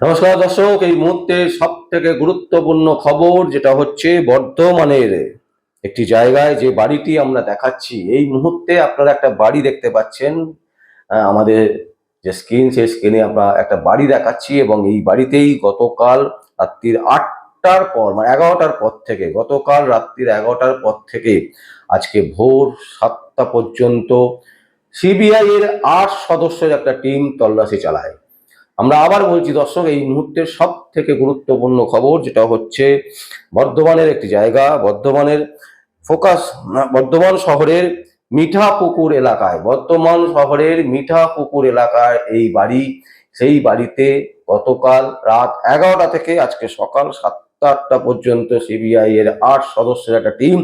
নমস্কার দর্শক, এই মুহূর্তে সব থেকে গুরুত্বপূর্ণ খবর যেটা হচ্ছে বর্ধমানের একটি জায়গায় যে বাড়িটি আমরা দেখাচ্ছি। এই মুহূর্তে আপনারা একটা বাড়ি দেখতে পাচ্ছেন। আমাদের যে স্ক্রিন, সেই স্ক্রিনে আমরা একটা বাড়ি দেখাচ্ছি এবং এই বাড়িতেই গতকাল রাত্রির আটটার পর মানে এগারোটার পর থেকে, গতকাল রাত্রির এগারোটার পর থেকে আজকে ভোর সাতটা পর্যন্ত সিবিআই এর আট সদস্যের একটা টিম তল্লাশি চালায়। আমরা আবার বলছি, দর্শক, এই মুহূর্তের সব থেকে গুরুত্বপূর্ণ খবর যেটা হচ্ছে বর্ধমানের একটি জায়গা, বর্ধমানের ফোকাস বর্ধমান শহরের মিঠাপুকুর এলাকায়, বর্ধমান শহরের মিঠাপুকুর এলাকায় এই বাড়ি, সেই বাড়িতে গতকাল রাত এগারোটা থেকে আজকে সকাল সাতটা আটটা পর্যন্ত সিবিআই এর আট সদস্যের একটা টিম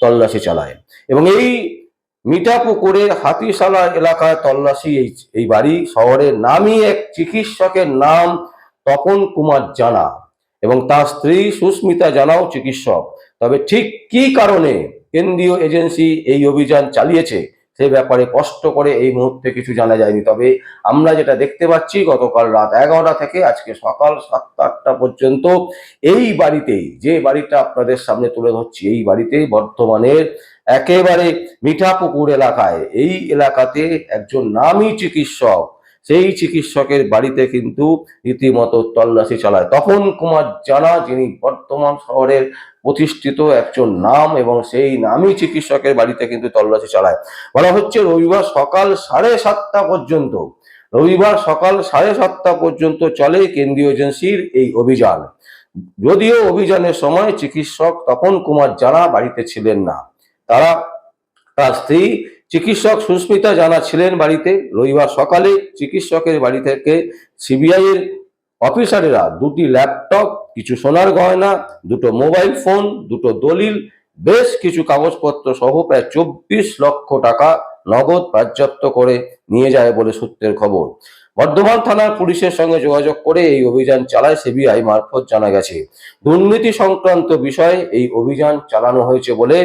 তল্লাশি চালায়। এবং এই মিঠাপুকুরের হাতিশালা এলাকায় তল্লাশি এই এই বাড়ি শহরের নামই এক চিকিৎসকের নাম তপন কুমার জানা এবং তার স্ত্রী সুস্মিতা জানাও চিকিৎসক। তবে ঠিক কী কারণে কেন্দ্রীয় এজেন্সি এই অভিযান চালিয়েছে সে ব্যাপারে কষ্ট করে এই মুহূর্তে কিছু জানা যায়নি। তবে আমরা যেটা দেখতে পাচ্ছি, গতকাল রাত এগারোটা থেকে আজকে সকাল সাতটা আটটা পর্যন্ত এই বাড়িতেই, যে বাড়িটা আপনাদের সামনে তুলে ধরছি, এই বাড়িতেই বর্তমানের একেবারে মিঠাপুকুর এলাকায়। এই এলাকাতে একজন নামী চিকিৎসক, সেই চিকিৎসকের বাড়িতে কিন্তু রীতিমতো তল্লাশি চালায়। তপন কুমার জানা যিনি বর্তমান শহরের প্রতিষ্ঠিত একজন নাম এবং সেই নামী চিকিৎসকের বাড়িতে কিন্তু তল্লাশি চালায়। বলা হচ্ছে রবিবার সকাল সাড়ে সাতটা পর্যন্ত, রবিবার সকাল সাড়ে সাতটা পর্যন্ত চলে কেন্দ্রীয় এজেন্সির এই অভিযান। যদিও অভিযানের সময় চিকিৎসক তপন কুমার জানা বাড়িতে ছিলেন না। তারা তার স্ত্রী চিকিৎসক সুস্মিতা জানা ছিলেন বাড়িতে। রবিবার সকালে চিকিৎসকের বাড়ি থেকে সিবিআই এর অফিসারেরা দুটি ল্যাপটপ, কিছু সোনার গয়না, দুটো মোবাইল ফোন, দুটো দলিল, বেশ কিছু কাগজপত্র সহ প্রায় চব্বিশ লক্ষ টাকা নগদ পর্যাপ্ত করে নিয়ে যায় বলে সূত্রের খবর। বর্ধমান থানার পুলিশের সঙ্গে যোগাযোগ করে এই অভিযান চালায় সিবিআই মারফত জানা গেছে। দুর্নীতি সংক্রান্ত বিষয়ে এই অভিযান চালানো হয়েছে বলে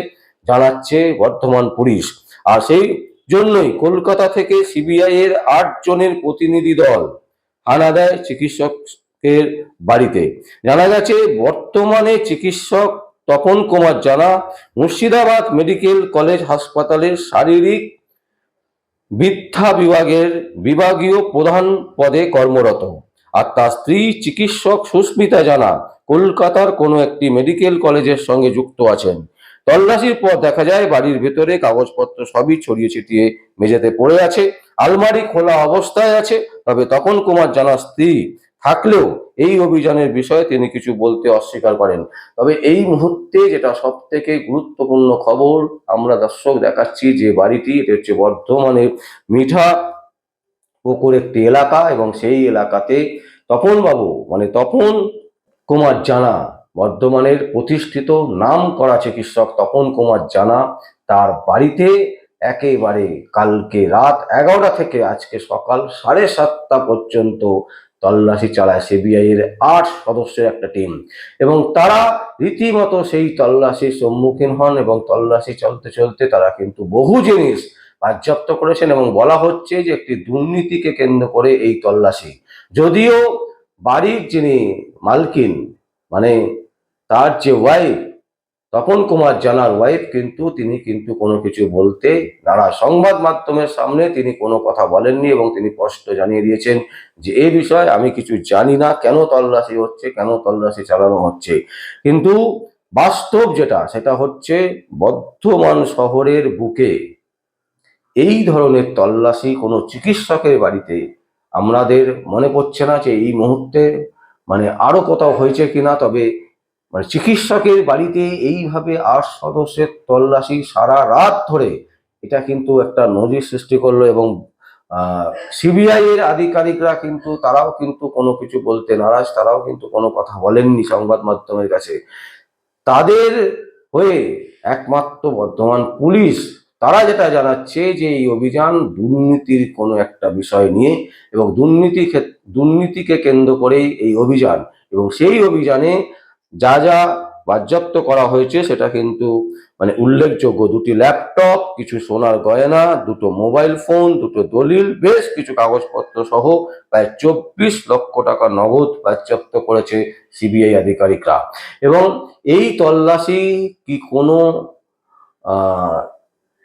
জানাচ্ছে বর্ধমান পুলিশ। আর সেই জন্যই কলকাতা থেকে সিবিআই এর আট জনের প্রতিনিধি দল হানা দেয় চিকিৎসকের বাড়িতে। জানা গেছে, বর্তমানে চিকিৎসক তপন কুমার জানা, মুর্শিদাবাদ মেডিকেল কলেজ হাসপাতালের শারীরিক বৃদ্ধা বিভাগের বিভাগীয় প্রধান পদে কর্মরত। আর তার স্ত্রী চিকিৎসক সুস্মিতা জানা, কলকাতার কোনো একটি মেডিকেল কলেজের সঙ্গে যুক্ত আছেন। তল্লাশির পর দেখা যায় বাড়ির ভেতরে কাগজপত্র সবই ছড়িয়ে ছিটিয়ে মেঝেতে পড়ে আছে। আলমারি খোলা অবস্থায় আছে, তবে তপন কুমার জানার স্ত্রী থাকলেও এই অভিযানের বিষয়ে তিনি কিছু বলতে অস্বীকার করেন। তবে এই মুহূর্তে যেটা সব থেকে গুরুত্বপূর্ণ খবর, আমরা দর্শক দেখাচ্ছি যে বাড়িটি, এটা হচ্ছে বর্ধমানের মিঠা পুকুর একটি এলাকা এবং সেই এলাকাতে তপন বাবু মানে তপন কুমার জানা বর্ধমানের প্রতিষ্ঠিত নাম করা চিকিৎসক তপন কুমার জানা, তার বাড়িতে একেবারে কালকে রাত এগারোটা থেকে আজকে সকাল সাড়ে সাতটা পর্যন্ত তল্লাশি চালায় সিবিআই এর আট সদস্যের একটা টিম এবং তারা রীতিমতো সেই তল্লাশির সম্মুখীন হন এবং তল্লাশি চলতে চলতে তারা কিন্তু বহু জিনিস বাজেয়াপ্ত করেছেন এবং বলা হচ্ছে যে একটি দুর্নীতিকে কেন্দ্র করে এই তল্লাশি। যদিও বাড়ির যিনি মালকিন মানে তার যে ওয়াইফ তপন কুমার জানার ওয়াইফ কিন্তু তিনি কিন্তু কোনো কিছু বলতে নারাজ। সংবাদ মাধ্যমের সামনে তিনি কোনো কথা বলেননি এবং তিনি স্পষ্ট জানিয়ে দিয়েছেন যে এই বিষয়ে আমি কিছু জানি না, কেন তল্লাশি হচ্ছে, কেন তল্লাশি চালানো হচ্ছে? কিন্তু বাস্তব যেটা, সেটা হচ্ছে বর্ধমান শহরের বুকে এই ধরনের তল্লাশি কোনো চিকিৎসকের বাড়িতে আমাদের মনে পড়ছে না যে, এই মুহূর্তে মানে আরও কোথাও হয়েছে কিনা, তবে মানে চিকিৎসকের বাড়িতে এইভাবে আট সদস্যের তল্লাশি সারা রাত ধরে এটা কিন্তু একটা নজির সৃষ্টি করল এবং সিবিআই এর আধিকারিকরা কিন্তু তারাও কিন্তু কোনো কিছু বলতে নারাজ, তারাও কিন্তু কোনো কথা বলেননি সংবাদ মাধ্যমের কাছে। তাদের হয়ে একমাত্র বর্তমান পুলিশ, তারা যেটা জানাচ্ছে যে এই অভিযান দুর্নীতির কোনো একটা বিষয় নিয়ে এবং দুর্নীতি দুর্নীতিকে কেন্দ্র করেই এই অভিযান এবং সেই অভিযানে যা যা বাজ্যাপ্ত করা হয়েছে সেটা কিন্তু মানে উল্লেখযোগ্য। দুটি ল্যাপটপ, কিছু সোনার গয়না, দুটো মোবাইল ফোন, দুটো দলিল, বেশ কিছু কাগজপত্র সহ প্রায় চব্বিশ লক্ষ টাকা নগদ বাজ্যাপ্ত করেছে সিবিআই আধিকারিকরা। এবং এই তল্লাশি কি কোনো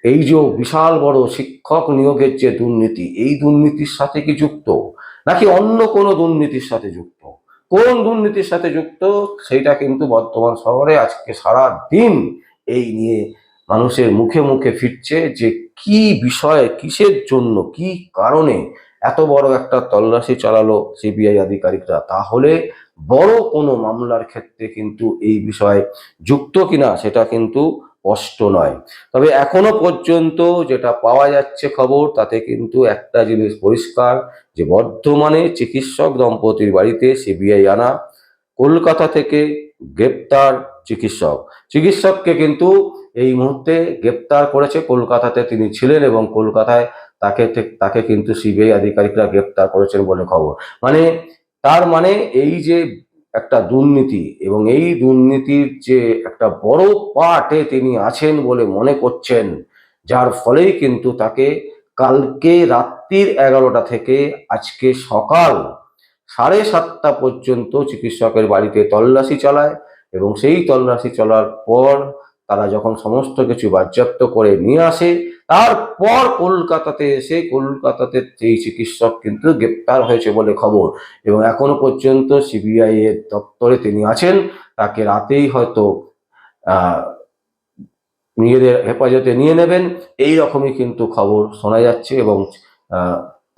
এই যে বিশাল বড় শিক্ষক নিয়োগের যে দুর্নীতি, এই দুর্নীতির সাথে কি যুক্ত? নাকি অন্য কোনো দুর্নীতির সাথে যুক্ত? কোন দুর্নীতির সাথে যুক্ত, সেইটা কিন্তু বর্তমান শহরে আজকে সারা দিন এই নিয়ে মানুষের মুখে মুখে ফিরছে যে কি বিষয়ে, কিসের জন্য, কি কারণে এত বড় একটা তল্লাশি চালালো সিবিআই আধিকারিকরা। তাহলে বড় কোনো মামলার ক্ষেত্রে কিন্তু এই বিষয়ে যুক্ত কিনা, সেটা কিন্তু স্পষ্ট নয়। তবে এখনও পর্যন্ত যেটা পাওয়া যাচ্ছে খবর, তাতে কিন্তু একটা জিনিস পরিষ্কার, যে বর্ধমানে চিকিৎসক দম্পতির বাড়িতে সিবিআই আনা, কলকাতা থেকে গ্রেপ্তার চিকিৎসক। চিকিৎসককে কিন্তু এই মুহূর্তে গ্রেপ্তার করেছে, কলকাতাতে তিনি ছিলেন এবং কলকাতায় তাকে তাকে কিন্তু সিবিআই আধিকারিকরা গ্রেপ্তার করেছেন বলে খবর। মানে তার মানে এই যে একটা দুর্নীতি এবং এই দুর্নীতির যে একটা বড় পার্টে তিনি আছেন বলে মনে করছেন, যার ফলেই কিন্তু তাকে কালকে রাত্রির এগারোটা থেকে আজকে সকাল সাড়ে সাতটা পর্যন্ত চিকিৎসকের বাড়িতে তল্লাশি চালায় এবং সেই তল্লাশি চলার পর তারা যখন সমস্ত কিছু বাজ্যাপ্ত করে নিয়ে আসে, তারপর কলকাতাতে এসে কলকাতাতে এই চিকিৎসক কিন্তু গ্রেপ্তার হয়েছে বলে খবর। এবং এখনও পর্যন্ত সিবিআই এর দপ্তরে তিনি আছেন। তাকে রাতেই হয়তো নিজেদের হেফাজতে নিয়ে নেবেন। এই রকমই কিন্তু খবর শোনা যাচ্ছে এবং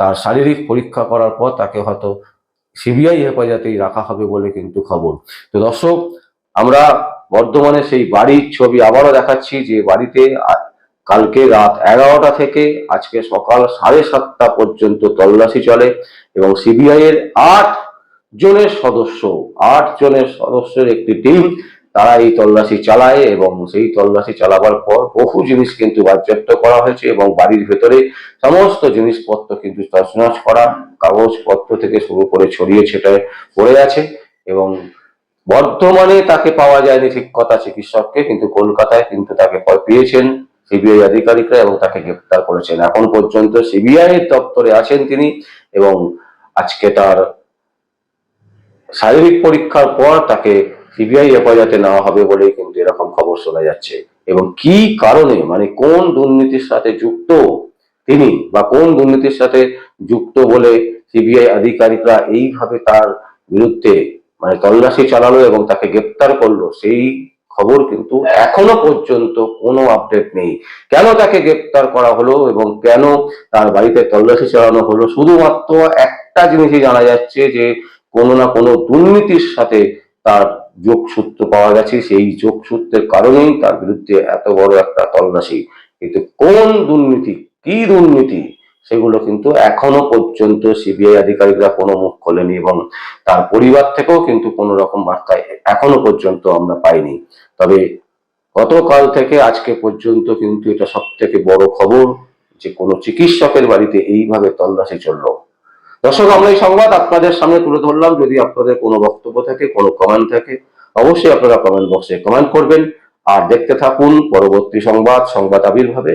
তার শারীরিক পরীক্ষা করার পর তাকে হয়তো সিবিআই হেফাজতেই রাখা হবে বলে কিন্তু খবর। তো দর্শক আমরা বর্ধমানে সেই বাড়ির ছবি আবারও দেখাচ্ছি যে বাড়িতে কালকে রাত এগারোটা থেকে আজকে সকাল সাড়ে সাতটা পর্যন্ত তল্লাশি চলে এবং সিবিআই এর আট জনের সদস্য, আট জনের সদস্যের একটি টিম তারা এই তল্লাশি চালায় এবং সেই তল্লাশি চালাবার পর বহু জিনিস কিন্তু বাজেয়াপ্ত করা হয়েছে এবং বাড়ির ভেতরে সমস্ত জিনিসপত্র কিন্তু তছনছ করা, কাগজপত্র থেকে শুরু করে ছড়িয়ে ছিটায় পড়ে আছে এবং বর্তমানে তাকে পাওয়া যায়নি ঠিক কথা চিকিৎসককে, কিন্তু কলকাতায় কিন্তু তাকে পেয়েছেন সিবিআই আধিকারিকরা এবং তাকে গ্রেপ্তার করেছেন। এখন পর্যন্ত সিবিআই এর দপ্তরে আছেন তিনি এবং আজকে তার শারীরিক পরীক্ষার পর তাকে সিবিআই হেফাজতে নেওয়া হবে বলে কিন্তু এরকম খবর শোনা যাচ্ছে। এবং কি কারণে মানে কোন দুর্নীতির সাথে যুক্ত তিনি বা কোন দুর্নীতির সাথে যুক্ত বলে সিবিআই আধিকারিকরা এইভাবে তার বিরুদ্ধে মানে তল্লাশি চালালো এবং তাকে গ্রেপ্তার করল, সেই খবর কিন্তু এখনও পর্যন্ত কোনো আপডেট নেই। কেন তাকে গ্রেপ্তার করা হলো এবং কেন তার বাড়িতে তল্লাশি চালানো হলো? শুধুমাত্র একটা জিনিসই জানা যাচ্ছে যে কোনো না কোনো দুর্নীতির সাথে তার যোগসূত্র পাওয়া গেছে। সেই যোগসূত্রের কারণেই তার বিরুদ্ধে এত বড় একটা তল্লাশি। কিন্তু কোন দুর্নীতি? কি দুর্নীতি? সেগুলো কিন্তু এখনও পর্যন্ত সিবিআই আধিকারিকরা কোনো মুখ খোলেনি এবং তার পরিবার থেকেও কিন্তু কোনো রকম বার্তা এখনও পর্যন্ত আমরা পাইনি। তবে গতকাল থেকে আজকে পর্যন্ত কিন্তু এটা সব থেকে বড় খবর যে কোনো চিকিৎসকের বাড়িতে এইভাবে তল্লাশি চলল। দর্শক, আমরা এই সংবাদ আপনাদের সামনে তুলে ধরলাম। যদি আপনাদের কোনো বক্তব্য থাকে, কোনো কমেন্ট থাকে, অবশ্যই আপনারা কমেন্ট বক্সে কমেন্ট করবেন। আর দেখতে থাকুন পরবর্তী সংবাদ সংবাদ আবির্ভাবে।